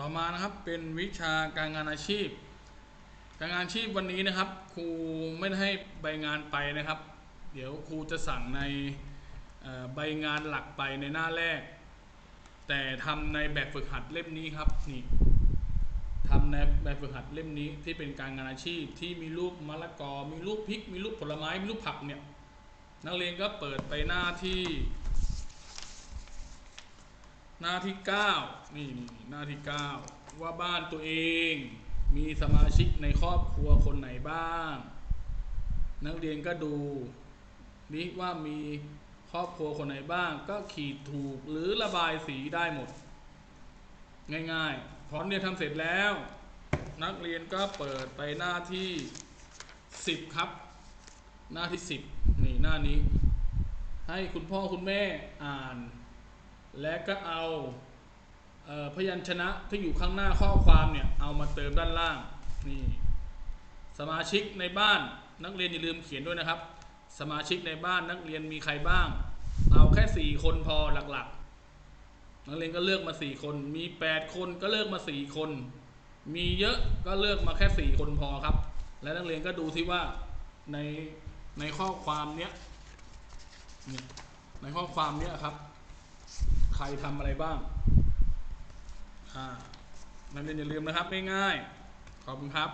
ต่อมานะครับเป็นวิชาการงานอาชีพ การงานอาชีพวันนี้นะครับ ครูไม่ได้ให้ใบงานไปนะครับ เดี๋ยวครูจะสั่งในใบงานหลักไปในหน้าแรก แต่ทำในแบบฝึกหัดเล่มนี้ครับนี่ทำในแบบฝึกหัดเล่มนี้ที่เป็นการงานอาชีพที่มีรูปมะละกอ มีรูปพริก มีรูปผลไม้ มีรูปผักเนี่ยนักเรียนก็เปิดไปหน้าที่ น้าที่ 9 นี่นี่หน้าที่ 9 ว่าบ้านตัวเองมีสมาชิกในครอบครัวคนไหนบ้าง นักเรียนก็ดูนี่ว่ามีครอบครัวคนไหนบ้าง ก็ขีดถูกหรือระบายสีได้หมด ง่ายๆพอเนี่ยทำเสร็จแล้ว นักเรียนก็เปิดไปหน้าที่ 10 ครับ หน้าที่ 10 นี่หน้านี้ ให้คุณพ่อคุณแม่อ่าน และก็เอาเออพยัญชนะที่อยู่ข้างหน้าข้อความเนี่ยเอามาเติมด้านล่างนี่สมาชิกในบ้านนักเรียนอย่าลืมเขียนด้วยนะครับ สมาชิกในบ้านนักเรียนมีใครบ้าง เอาแค่สี่คนพอหลักๆ นักเรียนก็เลือกมาสี่คน มีแปดคนก็เลือกมาสี่คน มีเยอะก็เลือกมาแค่สี่คนพอครับ และนักเรียนก็ดูที่ว่าในในข้อความเนี้ยในข้อความเนี้ยครับ ใครทำอะไรบ้างอ่านักเรียนอย่าลืมนะครับง่ายๆขอบคุณครับ